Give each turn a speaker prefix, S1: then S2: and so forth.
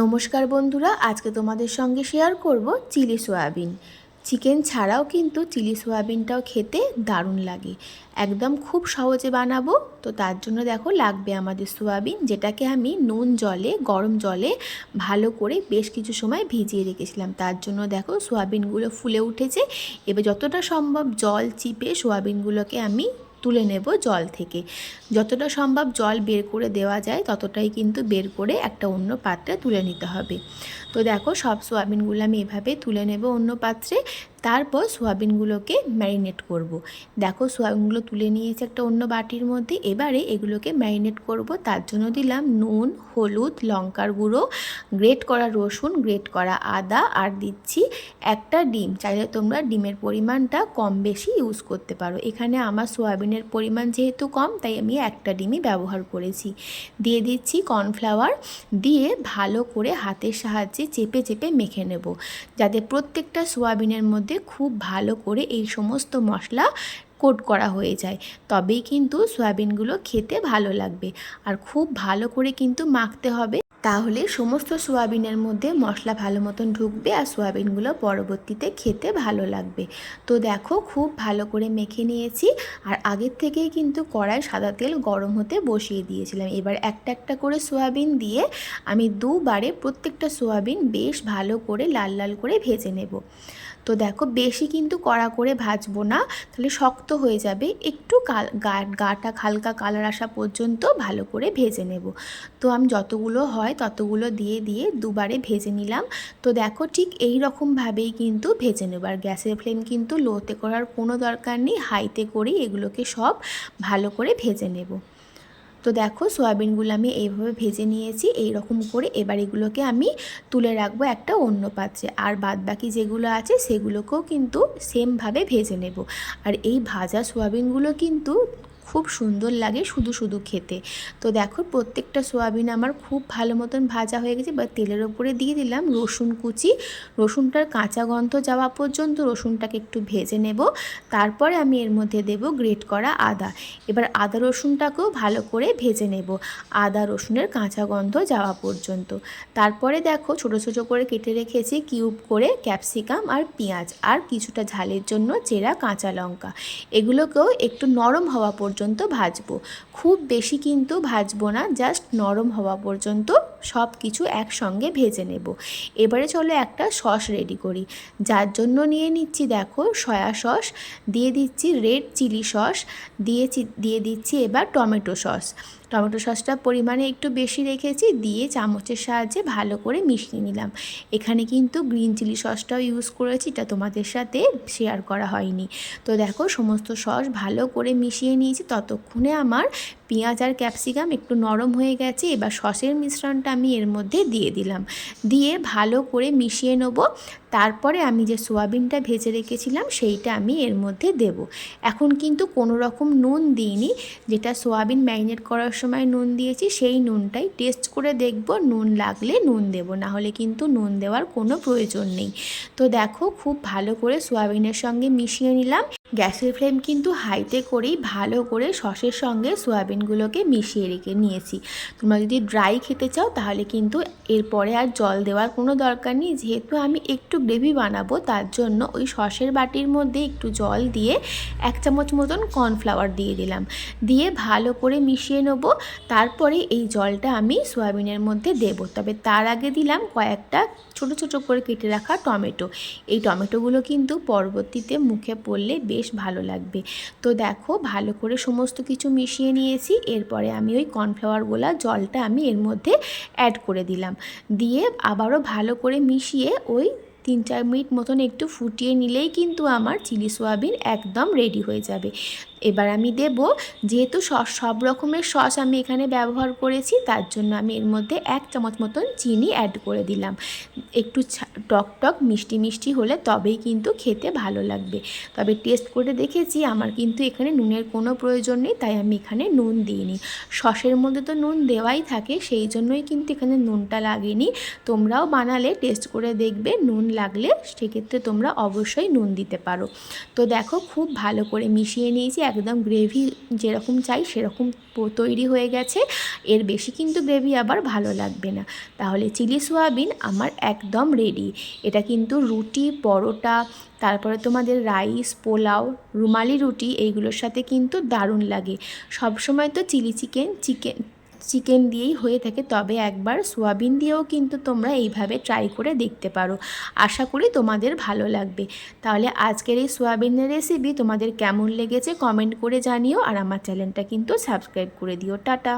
S1: নমস্কার বন্ধুরা, আজকে তোমাদের সঙ্গে শেয়ার করব চিলি সয়াবিন। চিকেন ছাড়াও কিন্তু চিলি সয়াবিনটাও খেতে দারুণ লাগে। একদম খুব সহজে বানাবো, তো তার জন্য দেখো লাগবে আমাদের সয়াবিন, যেটাকে আমি নুন জলে, গরম জলে ভালো করে বেশ কিছু সময় ভিজিয়ে রেখেছিলাম। তার জন্য দেখো সয়াবিনগুলো ফুলে উঠেছে। এবার যতটা সম্ভব জল চিপে সয়াবিনগুলোকে আমি তুলে নেব জল থেকে। যতটা সম্ভব জল বের করে দেওয়া যায়, ততটাই কিন্তু বের করে একটা অন্য পাত্রে তুলে নিতে হবে। তো দেখো সব সোয়াবিনগুলো আমি এভাবে তুলে নেব অন্য পাত্রে। তারপর সোয়াবিনগুলোকে ম্যারিনেট করব। দেখো সোয়াবিনগুলো তুলে নিয়েছে একটা অন্য বাটির মধ্যে। এবারে এগুলোকে ম্যারিনেট করব। তার জন্য দিলাম নুন, হলুদ, লঙ্কার গুঁড়ো, গ্রেট করা রসুন, গ্রেট করা আদা, আর দিচ্ছি একটা ডিম। চাইলে তোমরা ডিমের পরিমাণটা কম বেশি ইউজ করতে পারো। এখানে আমার সোয়াবিনের পরিমাণ যেহেতু কম, তাই আমি একটা ডিমই ব্যবহার করেছি। দিয়ে দিচ্ছি কর্নফ্লাওয়ার। দিয়ে ভালো করে হাতের সাহায্যে চেপে চেপে মেখে নেব। যাতে প্রত্যেকটা সোয়াবিনের মধ্যে খুব ভালো করে এই সমস্ত মশলা কোট করা হয়ে যায়। তবেই কিন্তু সয়াবিনগুলো খেতে ভালো লাগবে। আর খুব ভালো করে কিন্তু মাখতে হবে। তাহলে সমস্ত সোয়াবিনের মধ্যে মশলা ভালো মতন ঢুকবে আর সোয়াবিনগুলো পরবর্তীতে খেতে ভালো লাগবে। তো দেখো খুব ভালো করে মেখে নিয়েছি আর আগের থেকেই কিন্তু কড়াই সাদা তেল গরম হতে বসিয়ে দিয়েছিলাম। এবার একটা একটা করে সোয়াবিন দিয়ে আমি দুবারে প্রত্যেকটা সোয়াবিন বেশ ভালো করে লাল লাল করে ভেজে নেব। তো দেখো বেশি কিন্তু কড়া করে ভাজবো না, তাহলে শক্ত হয়ে যাবে। একটু কাল গাটা, হালকা কালার আসা পর্যন্ত ভালো করে ভেজে নেব। তো আমি যতগুলো হয় ততগুলো দিয়ে দিয়ে দুবারে ভেজে নিলাম। তো দেখো ঠিক এই রকমভাবেই কিন্তু ভেজে নেব। আর গ্যাসের ফ্লেম কিন্তু লোতে করার কোনো দরকার নেই, হাইতে করেই এগুলোকে সব ভালো করে ভেজে নেব। তো দেখো সয়াবিনগুলো আমি এইভাবে ভেজে নিয়েছি এই রকম করে এবার এগুলোকে আমি তুলে রাখব একটা অন্য পাত্রে। আর বাদ বাকি যেগুলো আছে সেগুলোকেও কিন্তু সেমভাবে ভেজে নেব। আর এই ভাজা সয়াবিনগুলো কিন্তু খুব সুন্দর লাগে শুধু শুধু খেতে। তো দেখো প্রত্যেকটা সোয়াবিন আমার খুব ভালো মতন ভাজা হয়ে গেছে বা তেলের ওপরে দিয়ে দিলাম রসুন কুচি। রসুনটার কাঁচা গন্ধ যাওয়া পর্যন্ত রসুনটাকে একটু ভেজে নেব। তারপরে আমি এর মধ্যে দেব গ্রেট করা আদা। এবার আদা রসুনটাকেও ভালো করে ভেজে নেব, আদা রসুনের কাঁচা গন্ধ যাওয়া পর্যন্ত। তারপরে দেখো ছোটো ছোটো করে কেটে রেখেছি কিউব করে ক্যাপসিকাম আর পেঁয়াজ আর কিছুটা ঝালের জন্য চেরা কাঁচা লঙ্কা। এগুলোকেও একটু নরম হওয়া পর্যন্ত পর্যন্ত ভাজবো। খুব বেশি কিন্তু ভাজবো না জাস্ট নরম হওয়া পর্যন্ত সব কিছু একসঙ্গে ভেজে নেব। এবারে চলো একটা সস রেডি করি। যার জন্য নিয়ে নিচ্ছি দেখো সয়া সস দিয়ে দিচ্ছি রেড চিলি সস দিয়েছি দিয়ে দিচ্ছি এবার টমেটো সস টমেটো সসটা পরিমাণে একটু বেশি রেখেছি, দিয়ে চামচের সাহায্যে ভালো করে মিশিয়ে নিলাম। এখানে কিন্তু গ্রিন চিলি সসটাও ইউজ করেছি, এটা তোমাদের সাথে শেয়ার করা হয়নি। তো দেখো সমস্ত সস ভালো করে মিশিয়ে নিয়েছি, ততক্ষণে আমার পেঁয়াজ আর ক্যাপসিকাম একটু নরম হয়ে গেছে, এবার সসের মিশ্রণটা আমি এর মধ্যে দিয়ে দিলাম। দিয়ে ভালো করে মিশিয়ে নেব। তারপরে আমি যে সোয়াবিনটা ভেজে রেখেছিলাম, সেইটা আমি এর মধ্যে দেব। এখন কিন্তু কোনো রকম নুন দিইনি। যেটা সোয়াবিন ম্যারিনেট করার সময় নুন দিয়েছি, সেই নুনটাই টেস্ট করে দেখব। নুন লাগলে নুন দেব, না হলে কিন্তু নুন দেওয়ার কোনো প্রয়োজন নেই। তো দেখো, খুব ভালো করে সোয়াবিনের সঙ্গে মিশিয়ে নিলাম। গ্যাসের ফ্লেম কিন্তু হাইতে করেই ভালো করে সসের সঙ্গে সোয়াবিনগুলোকে মিশিয়ে রেখে নিয়েছি। তোমরা যদি ড্রাই খেতে চাও, তাহলে কিন্তু এরপরে আর জল দেওয়ার কোনো দরকার নেই। যেহেতু আমি একটু গ্রেভি বানাবো, তার জন্য ওই সসের বাটির মধ্যে একটু জল দিয়ে এক চামচ মতন কর্নফ্লাওয়ার দিয়ে দিলাম। দিয়ে ভালো করে মিশিয়ে নেব। তারপরে এই জলটা আমি সোয়াবিনের মধ্যে দেব। তবে তার আগে দিলাম কয়েকটা ছোট ছোট করে কেটে রাখা টমেটো। এই টমেটোগুলো কিন্তু পরবর্তীতে মুখে পড়লে বেশ ভালো লাগবে। তো দেখো, ভালো করে সমস্ত কিছু মিশিয়ে নিয়েছি। এরপরে আমি ওই কর্নফ্লাওয়ারগুলা জলটা আমি এর মধ্যে অ্যাড করে দিলাম। দিয়ে আবারও ভালো করে মিশিয়ে ওই তিন চার মিনিট মতন একটু ফুটিয়ে নিলেই কিন্তু আমার চিলি সোয়াবিন একদম রেডি হয়ে যাবে। এবার আমি দেব, যেহেতু সস সব রকমের সস আমি এখানে ব্যবহার করেছি, তার জন্য আমি এর মধ্যে এক চামচ মতন চিনি অ্যাড করে দিলাম। একটু টক টক, মিষ্টি মিষ্টি হলে তবেই কিন্তু খেতে ভালো লাগবে। তবে টেস্ট করে দেখেছি, আমার কিন্তু এখানে নুনের কোনো প্রয়োজন নেই, তাই আমি এখানে নুন দিইনি। সসের মধ্যে তো নুন দেওয়াই থাকে, সেই জন্যই কিন্তু এখানে নুনটা লাগেনি। তোমরাও বানালে টেস্ট করে দেখবে, নুন লাগলে সেক্ষেত্রে তোমরা অবশ্যই নুন দিতে পারো। তো দেখো, খুব ভালো করে মিশিয়ে নিয়েছি একদম গ্রেভি যেরকম চাই সেরকম তৈরি হয়ে গেছে। এর বেশি কিন্তু গ্রেভি আবার ভালো লাগবে না। তাহলে চিলি সোয়াবিন আমার একদম রেডি এটা কিন্তু রুটি, পরোটা, তারপরে তোমাদের রাইস পোলাও, রুমালি রুটি, এইগুলোর সাথে কিন্তু দারুণ লাগে। সবসময় তো চিলি চিকেন চিকেন চিকেন দিয়েই হয়ে থাকে, তবে একবার সোয়াবিন দিয়েও কিন্তু তোমরা এইভাবে ট্রাই করে দেখতে পারো। আশা করি তোমাদের ভালো লাগবে। তাহলে আজকের এই সোয়াবিনের রেসিপি তোমাদের কেমন লেগেছে কমেন্ট করে জানিও, আর আমার চ্যানেলটা কিন্তু সাবস্ক্রাইব করে দিও। টাটা!